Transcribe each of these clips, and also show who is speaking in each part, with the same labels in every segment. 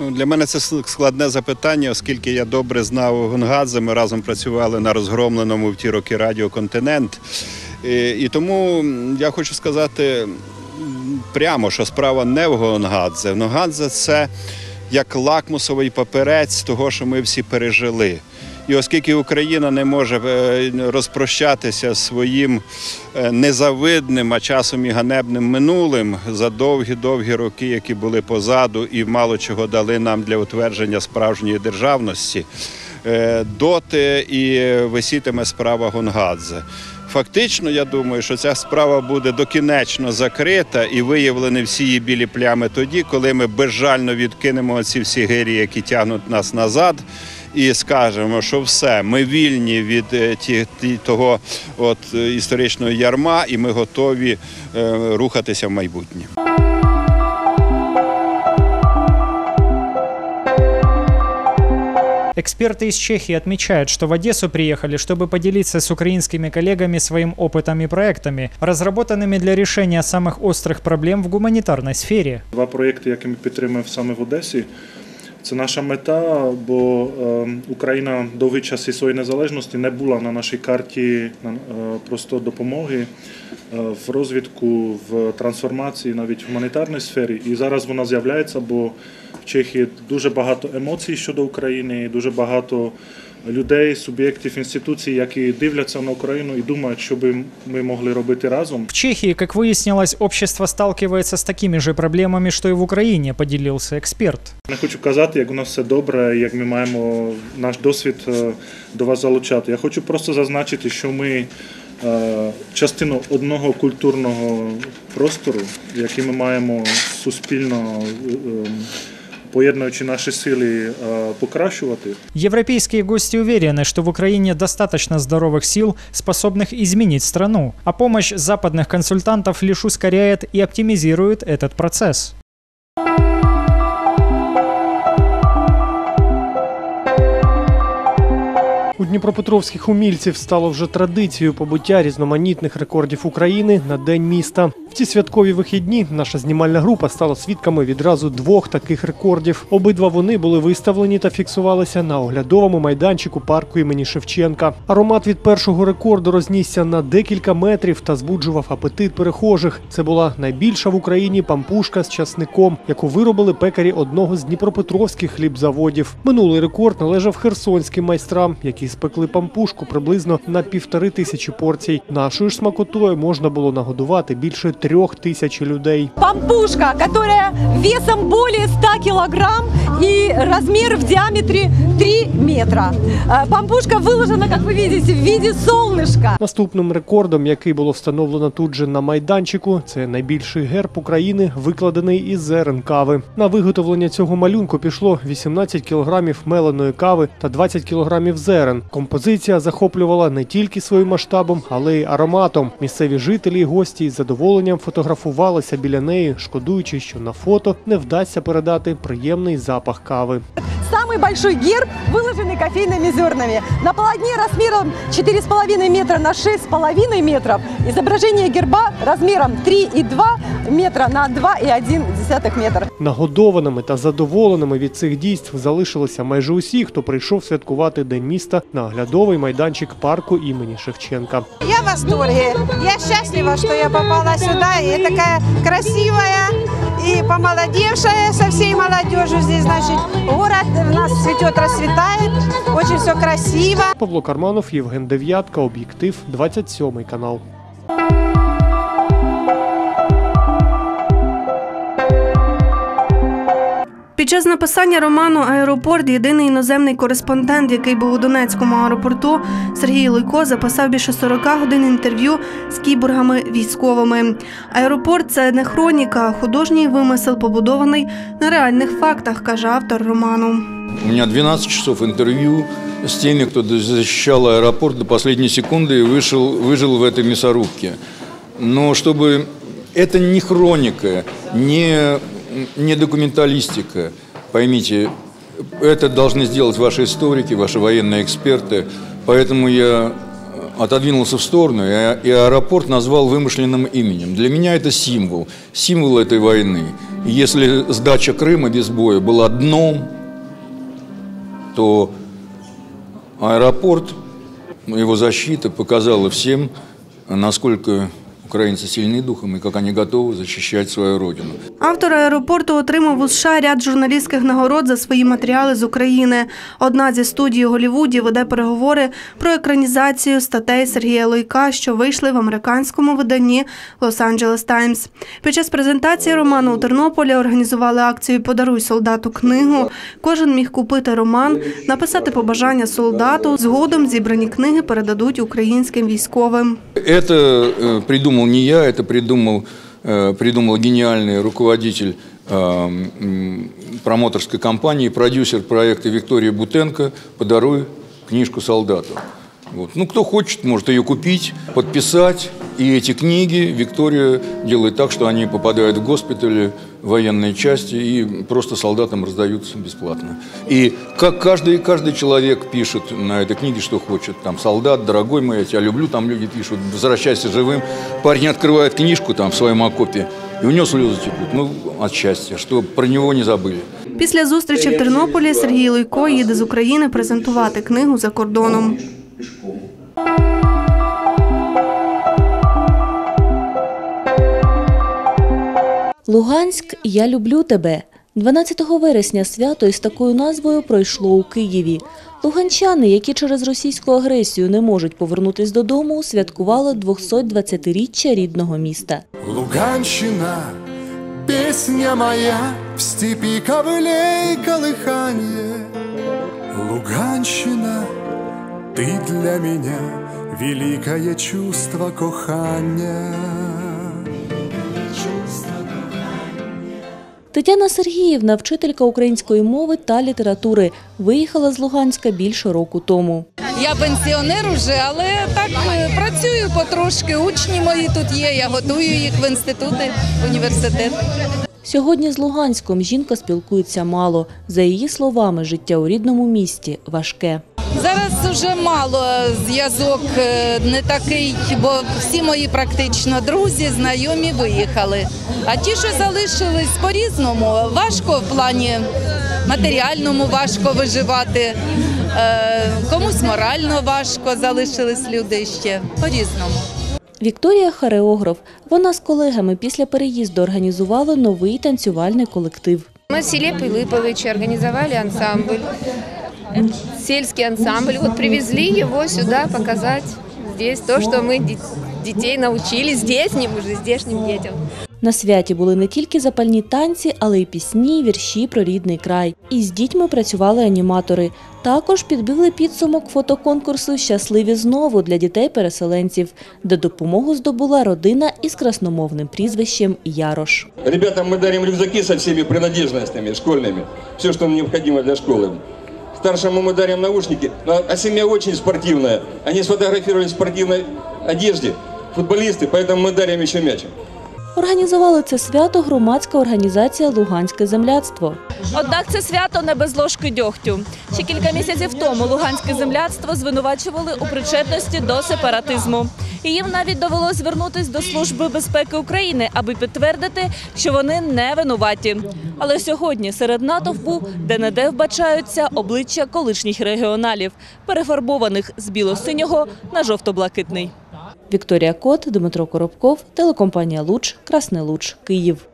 Speaker 1: Ну, Для мене це складне запитання, оскільки я добре знав Гонгадзе. Ми разом працювали на розгромленому в ті роки радіо Континент. І, і тому я хочу сказати прямо, що справа не в Гонгадзе. Гонгадзе це як лакмусовий папірець того, що ми всі пережили. І оскільки Україна не може е, розпрощатися своїм е, незавидним, а часом і ганебним минулим за довгі-довгі роки, які були позаду, і мало чого дали нам для утвердження справжньої державності, е, доти і висітиме справа Гонгадзе. Фактично, я думаю, що ця справа буде докінечно закрита і виявлені всі її білі плями тоді, коли ми безжально відкинемо ці всі гирі, які тягнуть нас назад. І скажемо, що все, ми вільні від е, ті, ті, того от, е, історичного ярма, і ми готові е, рухатися в майбутнє.
Speaker 2: Эксперты из Чехии отмечают, что в Одессу приехали, чтобы поделиться с украинскими коллегами своим опытом и проектами, разработанными для решения самых острых проблем в гуманитарной сфере.
Speaker 3: Два проєкти, які ми підтримуємо саме в Одесі. Це наша мета, бо е, Україна довгий час і своєї незалежності не була на нашій карті е, просто допомоги е, в розвідку, в трансформації, навіть в гуманітарній сфері. І зараз вона з'являється, бо в Чехії дуже багато емоцій щодо України, дуже багато людей, суб'єктів, інституцій, які дивляться на Україну і думають, що би ми могли робити разом.
Speaker 2: В Чехии, как выяснилось, общество сталкивается с такими же проблемами, что и в Украине, поделился эксперт.
Speaker 3: Не хочу казати, як у нас все добре, як ми маємо наш досвід е, до вас залучати. Я хочу просто зазначити, що ми е, частину одного культурного простору, який ми маємо суспільно е, поєднуючи наші сили, покращувати.
Speaker 2: Европейские гости уверены, что в Украине достаточно здоровых сил, способных изменить страну, а помощь западных консультантов лишь ускоряет и оптимизирует этот процесс.
Speaker 4: У дніпропетровських умільців стало вже традицією побиття різноманітних рекордів України на День міста. В ці святкові вихідні наша знімальна група стала свідками відразу двох таких рекордів. Обидва вони були виставлені та фіксувалися на оглядовому майданчику парку імені Шевченка. Аромат від першого рекорду рознісся на декілька метрів та збуджував апетит перехожих. Це була найбільша в Україні пампушка з часником, яку виробили пекарі одного з дніпропетровських хлібзаводів. Минулий рекорд належав херсонським майстрам, які спекли пампушку приблизно на півтори тисячі порцій. Нашою ж смакотою можна було нагодувати більше трьох тисяч людей.
Speaker 5: Пампушка, которая весом более 100 килограмм и размер в диаметре 3 метра. Э, Пампушка выложена, как вы видите, в виде солнышка.
Speaker 4: Наступним рекордом, який було встановлено тут же на майданчику, це найбільший герб України, викладений із зерен кави. На виготовлення цього малюнку пішло 18 кілограмів меленої кави та 20 кілограмів зерен. Композиція захоплювала не тільки своїм масштабом, але й ароматом. Місцеві жителі і гості із задоволенням фотографувалися біля неї, шкодуючи, що на фото не вдасться передати приємний запах кави.
Speaker 5: Самый большой герб, выложенный кофейными зернами. На полотне размером 4,5 метра на 6,5 метров. Изображение герба размером 3,2 метра на 2,1 метра.
Speaker 4: Нагодованими та задоволеними від цих дійств залишилися майже усі, хто прийшов святкувати День міста на оглядовий майданчик парку імені Шевченка.
Speaker 6: Я в восторге. Я счастлива, что я попала сюда. И такая красивая и помолодевшая со всей молодежью здесь, значит. Город у нас цветет, расцветает. Очень все красиво.
Speaker 4: Павло Карманов, Євген Дев'ятка, об'єктив 27 канал.
Speaker 7: Під час написання роману Аеропорт єдиний іноземний кореспондент, який був у Донецькому аеропорту, Сергій Луйко записав більше 40 годин інтерв'ю з кіборгами військовими. Аеропорт це не хроніка, а художній вимисел, побудований на реальних фактах, каже автор роману.
Speaker 8: У меня 12 часов интервью с теми, кто защищал аэропорт до последней секунды и вышел, выжил в этой мясорубке. но чтобы это не хроника, не, не документалистика. Поймите, это должны сделать ваши историки, ваши военные эксперты. Поэтому я отодвинулся в сторону и, и аэропорт назвал вымышленным именем. Для меня это символ, символ этой войны. Если сдача Крыма без боя была дном, то аэропорт, его защита показала всем, насколько украинцы сильны духом и как они готовы защищать свою родину.
Speaker 7: Автор аеропорту отримав у США ряд журналістських нагород за свої матеріали з України. Одна зі студій у Голлівуді веде переговори про екранізацію статей Сергія Лойка, що вийшли в американському виданні Los-Angeles Times. Під час презентації роману у Тернополі організували акцію Подаруй солдату книгу. Кожен міг купити роман, написати побажання солдату. Згодом зібрані книги передадуть українським військовим.
Speaker 8: Это э, придумал не я, это придумал, э, придумал гениальный руководитель э, промоторской компании, продюсер проекта Виктория Бутенко «Подаруй книжку солдату». Вот. Ну, кто хочет, может ее купить, подписать. И эти книги Виктория делает так, что они попадают в госпитали, в военные части и просто солдатам раздаются бесплатно. И как каждый, каждый человек пишет на этой книге, что хочет. Там солдат, дорогой мой, я тебя люблю, там люди пишут, возвращайся живым. Парень открывает книжку там в своем окопе, и у него слезы текут, ну, от счастья, что про него не забыли.
Speaker 7: Після зустрічі в Тернополі Сергій Лойко їде з України презентувати книгу за кордоном.
Speaker 9: Луганськ, я люблю тебе. 12 вересня свято із такою назвою пройшло у Києві. Луганчани, які через російську агресію не можуть повернутись додому, святкували 220-річчя рідного міста.
Speaker 10: Луганщина, песня моя, в степи ковылей колыханье. Луганщина, ты для меня великое чувство кохання.
Speaker 9: Тетяна Сергіївна, вчителька української мови та літератури, виїхала з Луганська більше року тому.
Speaker 11: Я пенсіонер уже, але так е, працюю потрошки. Учні мої тут є. Я готую їх в інститути, в університет.
Speaker 9: Сьогодні з Луганськом жінка спілкується мало. За її словами, життя у рідному місті важке.
Speaker 11: Зараз вже мало зв'язок е, не такий, бо всі мої практично друзі, знайомі виїхали. А ті, що залишились по-різному, важко в плані матеріальному важко виживати. Е, Комусь морально важко залишились люди ще по-різному.
Speaker 9: Вікторія хореограф. Вона з колегами після переїзду організувала новий танцювальний колектив.
Speaker 12: Мы в селе Пилыповичи организовали ансамбль, э, сельский ансамбль. Вот привезли его сюда показать здесь то, что мы ди- детей научили здешним уже, здешним детям.
Speaker 9: На святі були не тільки запальні танці, але й пісні, вірші про рідний край. І з дітьми працювали аніматори. Також підбили підсумок фотоконкурсу Щасливі знову для дітей-переселенців, де допомогу здобула родина із красномовним прізвищем Ярош.
Speaker 13: Ребятам мы дарим рюкзаки со всеми принадлежностями школьными. Все, что необходимо для школы. Старшему мы дарим наушники. Ну, А семья очень спортивная. Они сфотографировались в спортивной одежде. Футболисты, поэтому мы дарим еще мяч.
Speaker 9: Організували це свято громадська організація Луганське земляцтво.
Speaker 14: Однак це свято не без ложки дьогтю. Ще кілька місяців тому Луганське земляцтво звинувачували у причетності до сепаратизму. І їм навіть довелось звернутися до Служби безпеки України, аби підтвердити, що вони не винуваті. Але сьогодні серед натовпу де-не-де вбачаються обличчя колишніх регіоналів, перефарбованих з біло-синього на жовто-блакитний.
Speaker 9: Вікторія Кот, Дмитро Коробков, телекомпанія Луч, Красне Луч, Київ.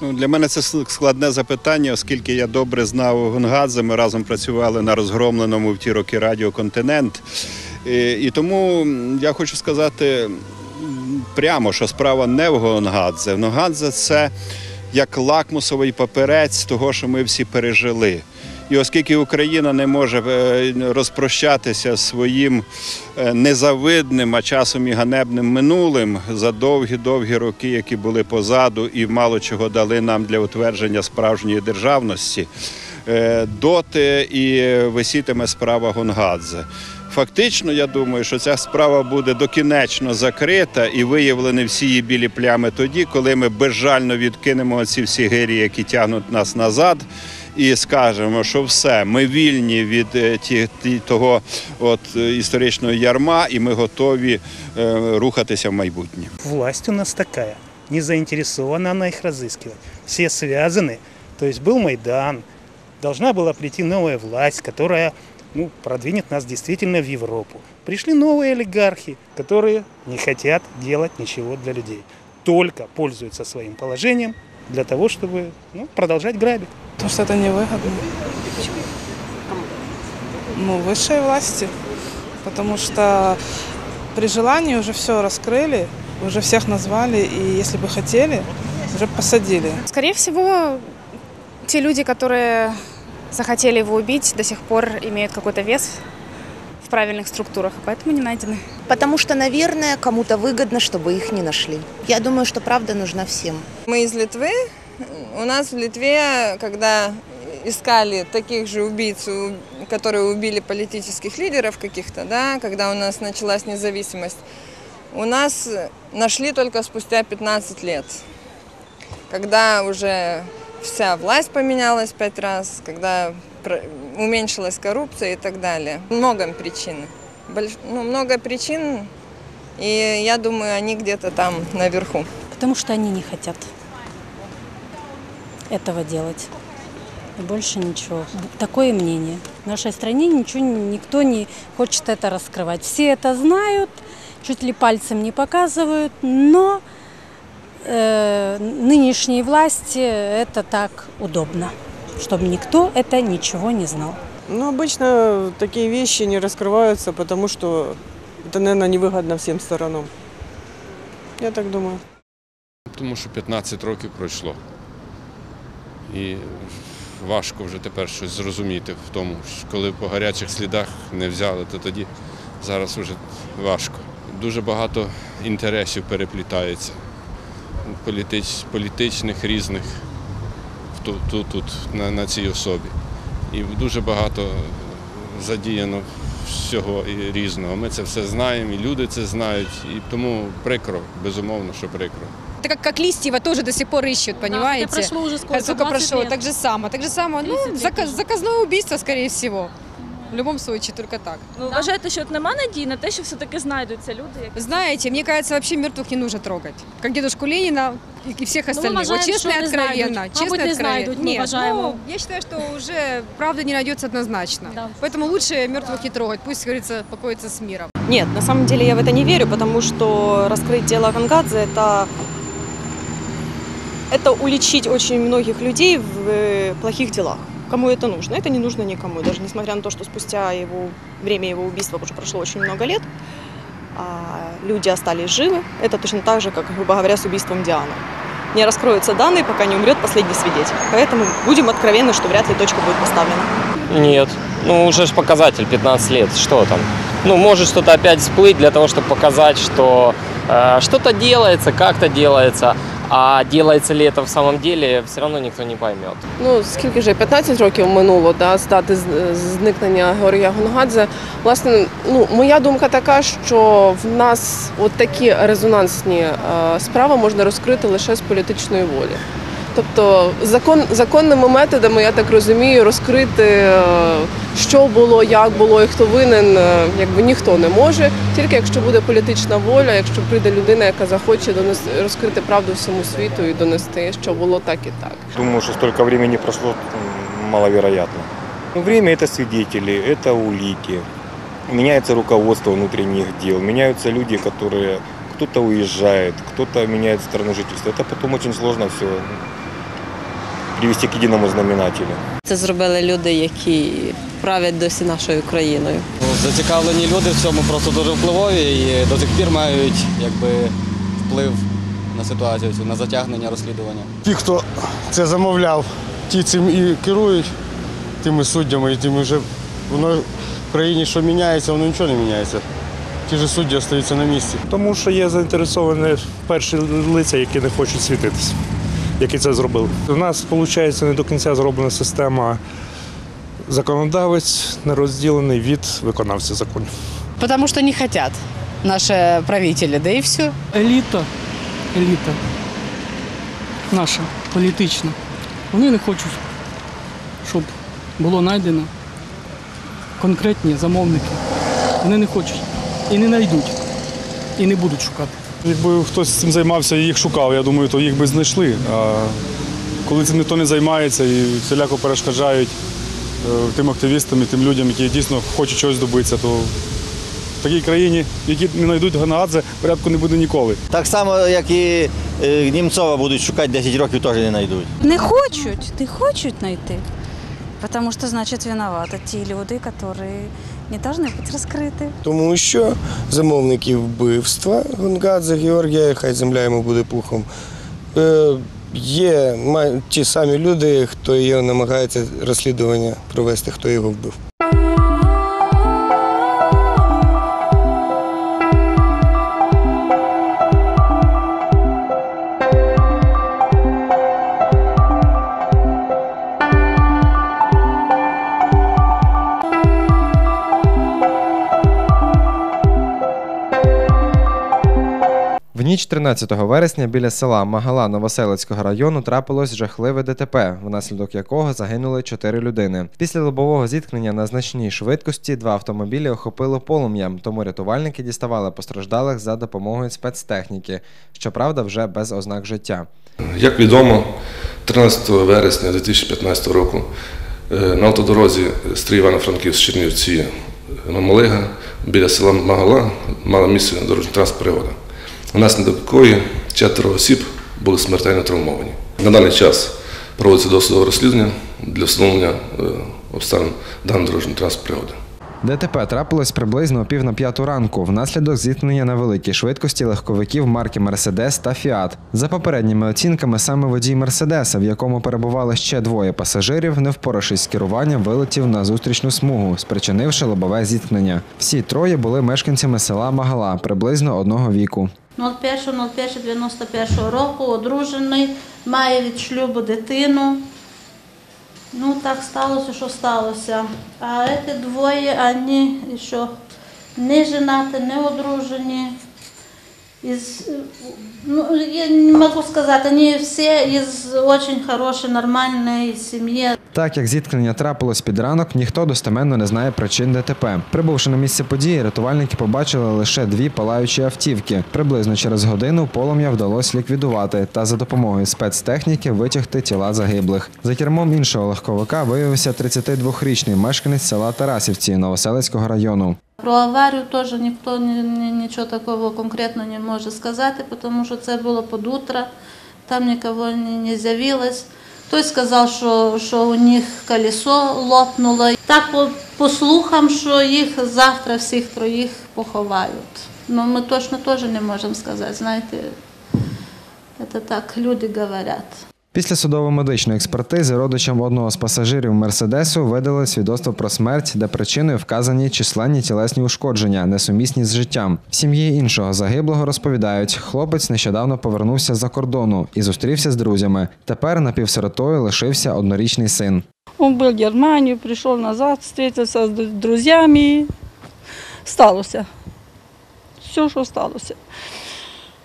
Speaker 1: Ну, для мене це складне запитання, оскільки я добре знав Гонгадзе. Ми разом працювали на розгромленому в ті роки радіо Континент. І, і тому я хочу сказати прямо, що справа не в Гонгадзе. Гонгадзе це як лакмусовий паперець того, що ми всі пережили. І оскільки Україна не може е, розпрощатися своїм е, незавидним, а часом і ганебним минулим за довгі-довгі роки, які були позаду, і мало чого дали нам для утвердження справжньої державності, е, доти і висітиме справа Гонгадзе. Фактично, я думаю, що ця справа буде докінечно закрита і виявлені всі її білі плями тоді, коли ми безжально відкинемо ці всі гирі, які тягнуть нас назад, і скажемо, що все, ми вільні від е, ті, ті- того от, е, історичного ярма, і ми готові е, рухатися в майбутнє.
Speaker 15: Власть у нас такая, не заинтересована она их разыскивать. Все связаны, то есть был Майдан, должна была прийти новая власть, которая ну, продвинет нас действительно в Европу. Пришли новые олигархи, которые не хотят делать ничего для людей, только пользуются своим положением для того, чтобы ну, продолжать грабить.
Speaker 16: Потому что это невыгодно. Ну, высшей власти. Потому что при желании уже все раскрыли, уже всех назвали, и если бы хотели, уже посадили.
Speaker 17: Скорее всего, те люди, которые захотели его убить, до сих пор имеют какой-то вес в правильных структурах, поэтому не найдены.
Speaker 18: Потому что, наверное, кому-то выгодно, чтобы их не нашли. Я думаю, что правда нужна всем.
Speaker 19: Мы из Литвы. У нас в Литве, когда искали таких же убийц, которые убили политических лидеров каких-то, да, когда у нас началась независимость, у нас нашли только спустя 15 лет. Когда уже вся власть поменялась пять раз, когда уменьшилась коррупция и так далее. Много причин. Больш- ну, много причин, и я думаю, они где-то там наверху.
Speaker 20: Потому что они не хотят этого делать. Больше ничего. Такое мнение. В нашей стране ничего, никто не хочет это раскрывать. Все это знают, чуть ли пальцем не показывают, но нынешней власти это так удобно, чтобы никто это ничего не знал.
Speaker 21: Ну, обычно такие вещи не раскрываются, потому что это, наверное, невыгодно всем сторонам. Я так думаю.
Speaker 22: Тому що 15 років пройшло. І важко вже тепер щось зрозуміти в тому, що коли по гарячих слідах не взяли, то тоді зараз вже важко. Дуже багато інтересів переплітається, політич, політичних різних тут, тут, тут на, на цій особі. І дуже багато задіяно всього і різного. Ми це все знаємо, і люди це знають, і тому прикро, безумовно, що прикро.
Speaker 23: Это как, как Листьева тоже до сих пор ищут, понимаете?
Speaker 20: хотя прошло уже сколько,
Speaker 23: Сколько прошло?
Speaker 20: лет.
Speaker 23: Так же само. Так же само. Ну,
Speaker 20: 30 лет
Speaker 23: зака-
Speaker 20: уже.
Speaker 23: заказное убийство, скорее всего. В любом случае, только так.
Speaker 14: Ви вважаєте, що от нема надії на те, що все-таки знайдуться люди, які
Speaker 23: Знаете, мне кажется, вообще мертвых не нужно трогать. Как дедушку Ленина и и всех
Speaker 20: Ну, мы
Speaker 23: остальных. вот
Speaker 20: уважаем,
Speaker 23: честно
Speaker 20: что
Speaker 23: и
Speaker 20: не
Speaker 23: откровенно.
Speaker 20: знайдуть.
Speaker 23: Честно
Speaker 20: Мабуть,
Speaker 23: и
Speaker 20: не
Speaker 23: откровенно.
Speaker 20: знайдуть, ми
Speaker 23: Нет,
Speaker 20: вважаємо.
Speaker 23: ну, я считаю, что уже правда не найдется однозначно. Поэтому лучше мертвых не трогать. Пусть, как говорится, покоится с миром.
Speaker 24: Нет, на самом деле я в это не верю, потому что раскрыть дело Гангадзе – это, это уличить очень многих людей в э, плохих делах. Кому это нужно? Это не нужно никому, даже несмотря на то, что спустя его, время его убийства уже прошло очень много лет, а люди остались живы. Это точно так же, как, грубо говоря, с убийством Дианы. Не раскроются данные, пока не умрет последний свидетель. Поэтому будем откровенны, что вряд ли точка будет поставлена.
Speaker 25: Нет. Ну, уже ж показатель 15 лет. Что там? Ну, может что-то опять всплыть для того, чтобы показать, что э, что-то делается, как-то делается. А делается ли это в самом деле, все равно никто не поймет.
Speaker 26: Ну, скільки вже 15 років минуло да, з дати зникнення Георгія Гонгадзе. Власне, ну моя думка така, що в нас от такі резонансні е, справи можна розкрити лише з політичної волі. Тобто закон, законними методами, я так розумію, розкрити, е, що було, як було і хто винен, е, якби ніхто не може. Тільки якщо буде політична воля, якщо прийде людина, яка захоче донести розкрити правду всьому світу і донести, що було так і так.
Speaker 27: Думаю, что столько времени прошло м, маловероятно. Ну, Время – это свидетели, это улики. Меняется руководство внутренних дел, меняются люди, которые кто-то уезжает, кто-то меняет страну жительства. Это потом очень сложно все привести к единому знаменателю.
Speaker 28: Це зробили люди, які правлять досі нашою країною.
Speaker 29: Зацікавлені люди в цьому просто дуже впливові і до сих пір мають якби вплив на ситуацію, на затягнення розслідування.
Speaker 30: Ті, хто це замовляв, ті цим і керують.
Speaker 31: тими суддями, і тими вже воно в країні, що міняється, воно нічого не міняється. Ті ж судді залишаються на місці.
Speaker 32: Тому що є заінтересовані перші лиця, які не хочуть світитися, які це зробили. У нас, виходить, не до кінця зроблена система законодавець не розділений від виконавця законів.
Speaker 33: Потому что не хотят наши правители, да и все.
Speaker 34: Еліта, еліта наша політична. Вони не хочуть, щоб було знайдено конкретні замовники. Вони не хочуть і не знайдуть, і не будуть шукати.
Speaker 32: Якби хтось цим займався і їх шукав, я думаю, то їх би знайшли. А коли цим ніхто не займається і всіляко перешкоджають е, тим активістам і тим людям, які дійсно хочуть чогось добитися, то в такій країні, які не знайдуть Ганадзе, порядку не буде ніколи.
Speaker 35: Так само, як і е, Німцова будуть шукати 10 років, теж не знайдуть.
Speaker 36: Не хочуть, не хочуть знайти. Потому что, значит, виноваты ті люди, которые не должны быть раскрыты.
Speaker 37: Тому що замовники вбивства Гонгадзе Георгія, хай земля йому буде пухом, е, є ма- ті самі люди, хто його намагається розслідування провести, хто його вбив.
Speaker 38: Ніч 13 вересня біля села Магала Новоселицького району трапилось жахливе ДТП, внаслідок якого загинули чотири людини. Після лобового зіткнення на значній швидкості два автомобілі охопило полум'ям, тому рятувальники діставали постраждалих за допомогою спецтехніки, щоправда, вже без ознак життя.
Speaker 39: Як відомо, 13 вересня 2015 року е, на автодорозі Стрій Івано-Франківськ Чернівці Мамалига біля села Магала мала місце дорожньо транспортна пригода, внаслідок якої четверо осіб були смертельно травмовані. На даний час проводиться досудове розслідування для встановлення е, обставин даної дорожньої транспортної пригоди.
Speaker 38: ДТП трапилось приблизно о пів на п'яту ранку внаслідок зіткнення на великій швидкості легковиків марки Мерседес та Фіат. За попередніми оцінками, саме водій Мерседеса, в якому перебували ще двоє пасажирів, не впоравшись з керуванням, вилетів на зустрічну смугу, спричинивши лобове зіткнення. Всі троє були мешканцями села Магала приблизно одного віку.
Speaker 30: 01.01.91 року одружений, має від шлюбу дитину. Ну, так сталося, що сталося. А ці двоє, вони що не женати, не одружені. Із, ну, я не можу сказати, вони всі із дуже хорошої, нормальної сім'ї.
Speaker 38: Так як зіткнення трапилось під ранок, ніхто достеменно не знає причин ДТП. Прибувши на місце події, рятувальники побачили лише дві палаючі автівки. Приблизно через годину полум'я вдалося ліквідувати та за допомогою спецтехніки витягти тіла загиблих. За кермом іншого легковика виявився 32-річний мешканець села Тарасівці Новоселицького району.
Speaker 30: Про аварію теж ніхто ні, ні, нічого такого конкретно не може сказати, тому що це було під утро, там нікого не з'явилось. Хтось сказав, що, що у них колесо лопнуло. Так по, по слухам, що їх завтра всіх троїх поховають. Ну, ми точно теж не можемо сказати, знаєте, це так люди говорять.
Speaker 38: Після судово-медичної експертизи родичам одного з пасажирів Мерседесу видали свідоцтво про смерть, де причиною вказані численні тілесні ушкодження, несумісні з життям. В сім'ї іншого загиблого розповідають, хлопець нещодавно повернувся з-за кордону і зустрівся з друзями. Тепер напівсиротою лишився однорічний син.
Speaker 40: Он был в Германии, пришел назад, встретился с д- друзьями. Сталося. Все, що сталося.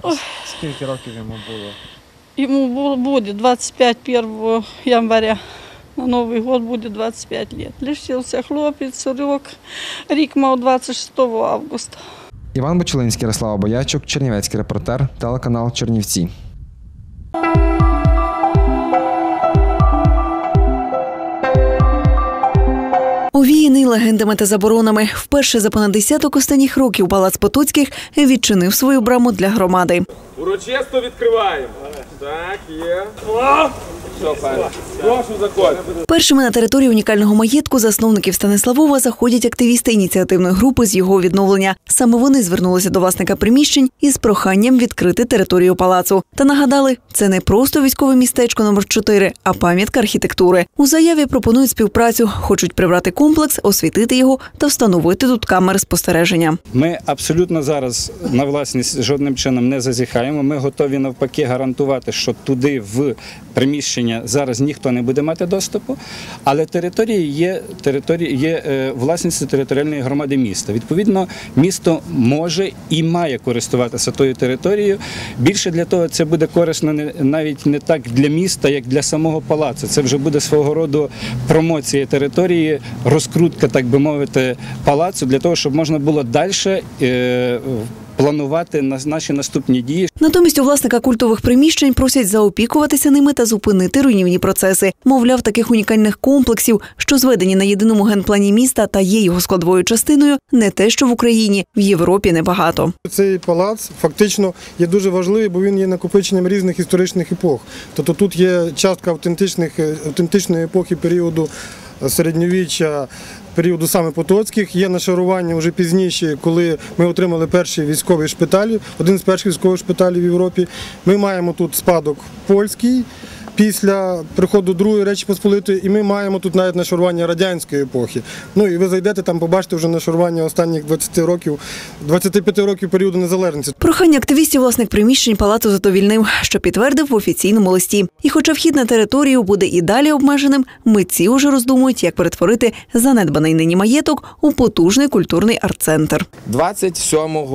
Speaker 40: Ой,
Speaker 38: Скільки років йому було?
Speaker 40: Ему буде будет 25 1 января. На Новий год буде 25 лет. Лишився хлопець, сорок. Рік мав 26 августа.
Speaker 38: Іван Бочелинський, Ярослава Боячук, Чернівецький репортер, телеканал Чернівці.
Speaker 41: Увіяний легендами та заборонами, вперше за понад десяток останніх років Палац Потоцьких відчинив свою браму для громади.
Speaker 42: Урочисто відкриваємо. Так, є. О!
Speaker 41: Першими на території унікального маєтку засновників Станиславова заходять активісти ініціативної групи з його відновлення. Саме вони звернулися до власника приміщень із проханням відкрити територію палацу. Та нагадали, це не просто військове містечко номер 4 а пам'ятка архітектури. У заяві пропонують співпрацю, хочуть прибрати комплекс, освітити його та встановити тут камери спостереження.
Speaker 43: Ми абсолютно зараз на власність жодним чином не зазіхаємо. Ми готові навпаки гарантувати, що туди в приміщення зараз ніхто не буде мати доступу, але території є території є е, власністю територіальної громади міста. Відповідно, місто може і має користуватися тою територією. Більше для того це буде корисно не навіть не так для міста, як для самого палацу. Це вже буде свого роду промоція території, розкрутка, так би мовити, палацу для того, щоб можна було далі. Планувати на наші наступні дії.
Speaker 41: Натомість у власника культових приміщень просять заопікуватися ними та зупинити руйнівні процеси. Мовляв, таких унікальних комплексів, що зведені на єдиному генплані міста та є його складовою частиною, не те, що в Україні, в Європі небагато.
Speaker 44: Цей палац фактично є дуже важливий, бо він є накопиченням різних історичних епох. Тобто тут є частка автентичних, е, автентичної епохи періоду е, середньовіччя, періоду саме Потоцьких. Є нашарування вже пізніше, коли ми отримали перший військовий шпиталь, один з перших військових шпиталів в Європі. Ми маємо тут спадок польський. Після приходу Другої Речі Посполитої, і ми маємо тут навіть нашарування радянської епохи. Ну і ви зайдете там, побачите вже нашарування останніх 20 років, 25 років періоду незалежності.
Speaker 41: Прохання активістів власник приміщень палацу задовільнив, що підтвердив в офіційному листі. І хоча вхід на територію буде і далі обмеженим, митці уже роздумують, як перетворити занедбаний нині маєток у потужний культурний арт-центр.
Speaker 45: 27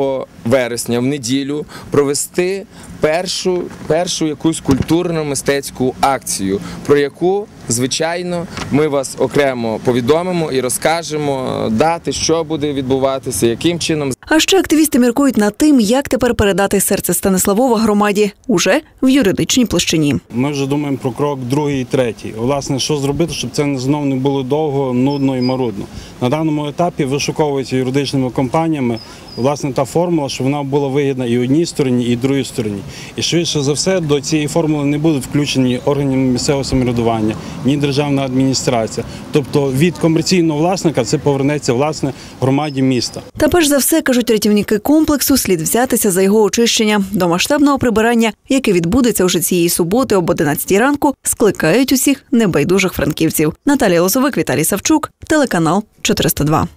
Speaker 45: вересня в неділю провести першу, першу якусь культурно-мистецьку акцію, про яку, звичайно, ми вас окремо повідомимо і розкажемо дати, що буде відбуватися, яким чином.
Speaker 41: А ще активісти міркують над тим, як тепер передати серце Станиславова громаді уже в юридичній площині.
Speaker 46: Ми вже думаємо про крок другий і третій. Власне, що зробити, щоб це знов не було довго, нудно і марудно. На даному етапі вишуковується юридичними компаніями власне та формула, щоб вона була вигідна і одній стороні, і другій стороні. І швидше за все до цієї формули не будуть включені органи місцевого самоврядування, ні державна адміністрація. Тобто від комерційного власника це повернеться власне громаді міста.
Speaker 41: Та перш за все кажуть рятівники комплексу, слід взятися за його очищення до масштабного прибирання, яке відбудеться уже цієї суботи об 11 ранку. Скликають усіх небайдужих франківців. Наталія Лозовик, Віталій Савчук, телеканал 402.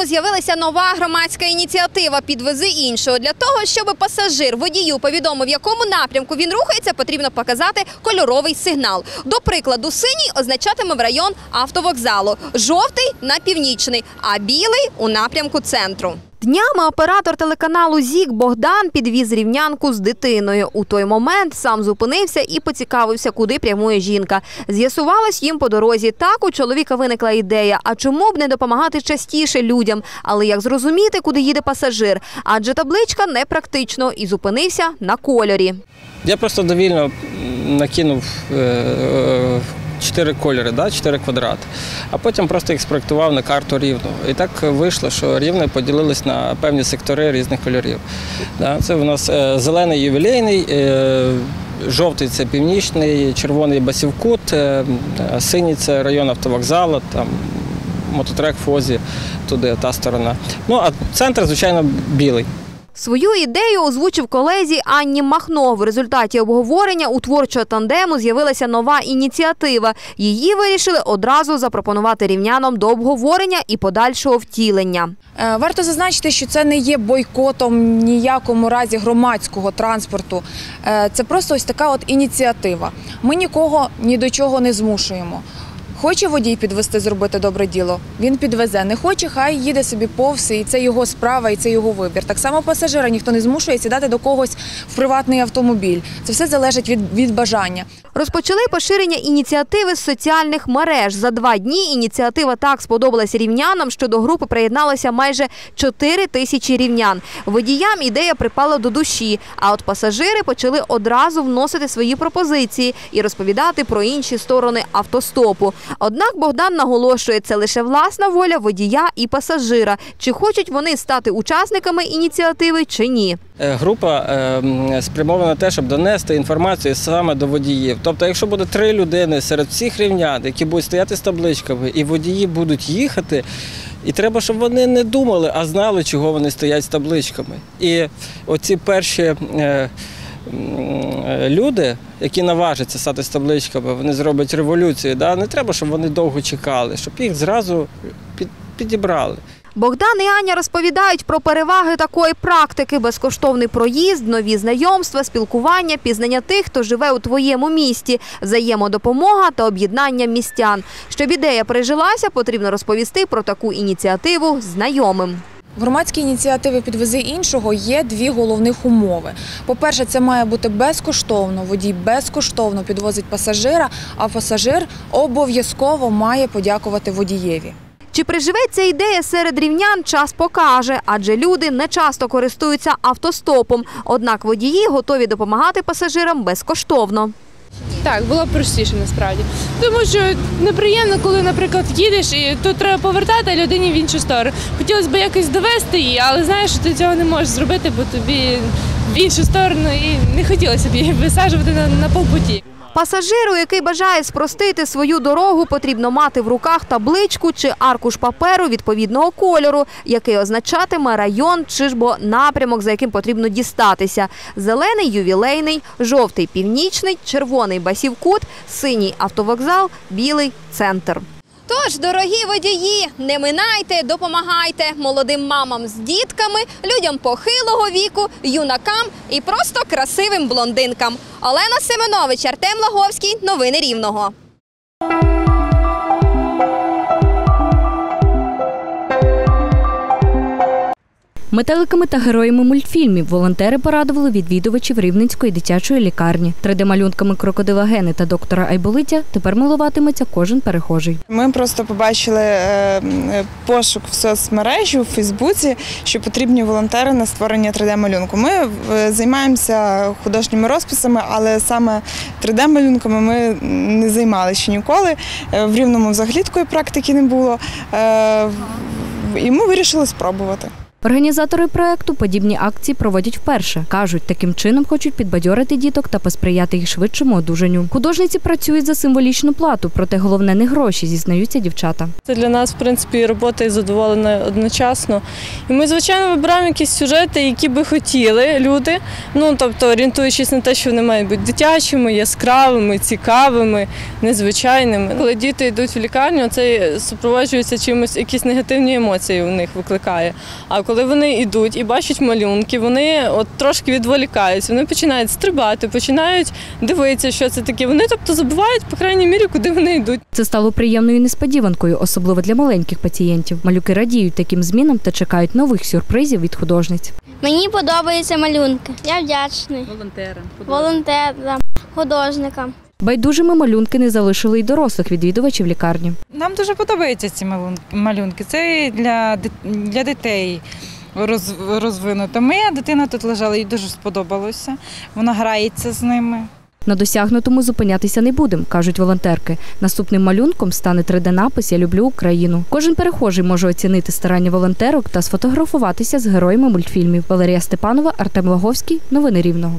Speaker 47: Рівному з'явилася нова громадська ініціатива Підвези іншого. Для того, щоб пасажир водію повідомив, в якому напрямку він рухається, потрібно показати кольоровий сигнал. До прикладу, синій означатиме в район автовокзалу, жовтий на північний, а білий у напрямку центру. Днями оператор телеканалу ЗІК Богдан підвіз рівнянку з дитиною. У той момент сам зупинився і поцікавився, куди прямує жінка. З'ясувалось їм по дорозі. Так у чоловіка виникла ідея. А чому б не допомагати частіше людям? Але як зрозуміти, куди їде пасажир? Адже табличка непрактично і зупинився на кольорі.
Speaker 25: Я просто довільно накинув е, чотири кольори, да, чотири квадрати, а потім просто їх спроектував на карту рівного. І так вийшло, що рівне поділилось на певні сектори різних кольорів. Да. Це у нас е, зелений ювілейний. е, Жовтий це північний, червоний басівкут, е, синій це район автовокзалу, там мототрек Фозі, туди та сторона. Ну а центр, звичайно, білий.
Speaker 47: Свою ідею озвучив колезі Анні Махно. В результаті обговорення у творчого тандему з'явилася нова ініціатива. Її вирішили одразу запропонувати рівнянам до обговорення і подальшого втілення.
Speaker 48: Е, Варто зазначити, що це не є бойкотом ніякому разі громадського транспорту. Е, Це просто ось така от ініціатива. Ми нікого ні до чого не змушуємо. Хоче водій підвести, зробити добре діло, він підвезе. Не хоче, хай їде собі повз, і це його справа, і це його вибір. Так само пасажира ніхто не змушує сідати до когось в приватний автомобіль. Це все залежить від, від бажання.
Speaker 47: Розпочали поширення ініціативи з соціальних мереж. За два дні ініціатива так сподобалася рівнянам, що до групи приєдналося майже 4 тисячі рівнян. Водіям ідея припала до душі, а от пасажири почали одразу вносити свої пропозиції і розповідати про інші сторони автостопу. Однак Богдан наголошує, це лише власна воля водія і пасажира. Чи хочуть вони стати учасниками ініціативи чи ні.
Speaker 25: Е, Група е, спрямована на те, щоб донести інформацію саме до водіїв. Тобто, якщо буде три людини серед всіх рівнян, які будуть стояти з табличками, і водії будуть їхати, і треба, щоб вони не думали, а знали, чого вони стоять з табличками. І оці перші. Люди, які наважаться стати табличками, вони зроблять революцію. Да? Не треба, щоб вони довго чекали, щоб їх зразу під, підібрали.
Speaker 47: Богдан і Аня розповідають про переваги такої практики: безкоштовний проїзд, нові знайомства, спілкування, пізнання тих, хто живе у твоєму місті, взаємодопомога та об'єднання містян. Щоб ідея прижилася, потрібно розповісти про таку ініціативу знайомим.
Speaker 49: В громадській ініціативі підвези іншого є дві головних умови. По-перше, це має бути безкоштовно. Водій безкоштовно підвозить пасажира, а пасажир обов'язково має подякувати водієві.
Speaker 47: Чи приживеться ідея серед рівнян, час покаже, адже люди не часто користуються автостопом. Однак водії готові допомагати пасажирам безкоштовно.
Speaker 7: Так, було б простіше насправді. Тому що неприємно, коли, наприклад, їдеш і тут треба повертати а людині в іншу сторону. Хотілося б якось довести її, але знаєш, що ти цього не можеш зробити, бо тобі в іншу сторону і не хотілося б її висаджувати на, на полпуті.
Speaker 47: Пасажиру, який бажає спростити свою дорогу, потрібно мати в руках табличку чи аркуш паперу відповідного кольору, який означатиме район чи ж бо напрямок, за яким потрібно дістатися. Зелений ювілейний, жовтий північний, червоний басівкут, синій автовокзал, білий центр. Тож, дорогі водії, не минайте, допомагайте молодим мамам з дітками, людям похилого віку, юнакам і просто красивим блондинкам. Олена Семенович, Артем Лаговський. Новини Рівного.
Speaker 50: Метеликами та героями мультфільмів волонтери порадували відвідувачів Рівненської дитячої лікарні. 3D-малюнками крокодила Гени та доктора Айболиття тепер милуватиметься кожен перехожий.
Speaker 48: Ми просто побачили е, пошук в соцмережі у Фейсбуці, що потрібні волонтери на створення 3D-малюнку. Ми е, займаємося художніми розписами, але саме 3D-малюнками ми не займалися ніколи. Е, В рівному взагалі такої практики не було. І ми вирішили спробувати.
Speaker 50: Організатори проекту подібні акції проводять вперше. кажуть, таким чином хочуть підбадьорити діток та посприяти їх швидшому одужанню. Художниці працюють за символічну плату, проте головне не гроші, зізнаються дівчата.
Speaker 7: Це для нас, в принципі, робота і задоволена одночасно. І ми, звичайно, вибираємо якісь сюжети, які би хотіли люди. Ну тобто, орієнтуючись на те, що вони мають бути дитячими, яскравими, цікавими, незвичайними. Коли діти йдуть в лікарню, це супроводжується чимось, якісь негативні емоції у них викликає. А коли вони йдуть і бачать малюнки, вони от трошки відволікаються, вони починають стрибати, починають дивитися, що це таке. Вони тобто забувають, по крайній мірі, куди вони йдуть.
Speaker 50: Це стало приємною несподіванкою, особливо для маленьких пацієнтів. Малюки радіють таким змінам та чекають нових сюрпризів від художниць.
Speaker 51: Мені подобаються малюнки. Я вдячний.
Speaker 7: Волонтерам.
Speaker 51: Волонтерам, художникам.
Speaker 50: Байдужими малюнки не залишили й дорослих відвідувачів лікарні.
Speaker 52: Нам дуже подобаються ці малюн- малюнки. Це для, для дітей роз, розвинуто. Моя дитина тут лежала, їй дуже сподобалося. Вона грається з ними.
Speaker 50: На досягнутому зупинятися не будемо, кажуть волонтерки. Наступним малюнком стане 3D-напис Я люблю Україну. Кожен перехожий може оцінити старання волонтерок та сфотографуватися з героями мультфільмів. Валерія Степанова, Артем Лаговський. Новини Рівного.